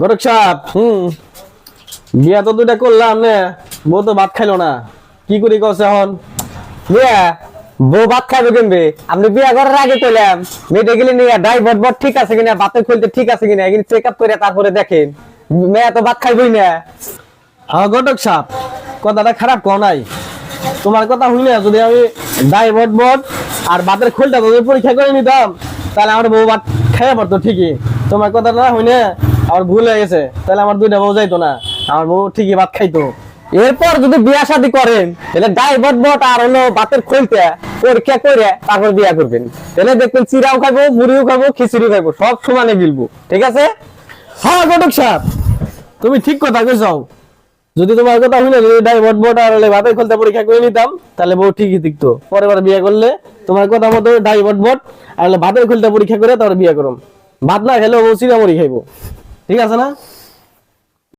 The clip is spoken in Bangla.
গরক সাপ, হুম। বিয়া তো দুটা করলাম নে, বউ তো ভাত খাইলো না। কি করি কছে এখন? বিয়া? বউ ভাত খাবে কিনবে আপনি বিয়া করার আগে কইলাম, মেয়েটা গেলে নিয়ে ড্রাইভার বট ঠিক আছে কিনা, বাতের খুলতে ঠিক আছে কিনা এগুলি চেক আপ করে তারপরে দেখেন। মেয়ে তো ভাত খাইবই না। আমার গটক সাপ, কথাটা খারাপ কও নাই। তোমার কথা শুনলে যদি আমি ডাই বট আর ভাতের খোলটা যদি পরীক্ষা করে নিতাম, তাহলে আমার বউ ভাত খাইয়া পারতো ঠিকই। তোমার কথাটা না হইনে আমার ভুল হয়ে গেছে, তাহলে আমার দুইটা বউ যাইতো না। আমার বউ ঠিকই ভাত খাইতো। এরপর যদি বিয়া শাদী করেন, তাহলে ড্রাইভার বট আর হলো বাতের খুলতে পরীক্ষা করে তারপর বিয়া করবেন। তাহলে দেখবেন চিরাও খাইবো, মুড়িও খাইবো খিচুড়ি খাইবো, সব সমানে গিলবো ঠিক আছে? হ্যাঁ গটক সাপ তুমি ঠিক কথা কইছাও যদি তোমার কথা শুনে যদি ডাইভট বোট আর হলে ভাতের খোলতে পরীক্ষা করে নিতাম, তাহলে বউ ঠিকই দিকতো পরের বার বিয়ে করলে তোমার কথা মতো ডাইভট বট আর হলে ভাতের খোলতে পরীক্ষা করে তারপর বিয়া করুম। ভাত না খেলেও বউ চিরা মরি খাইবো। ঠিক আছে না?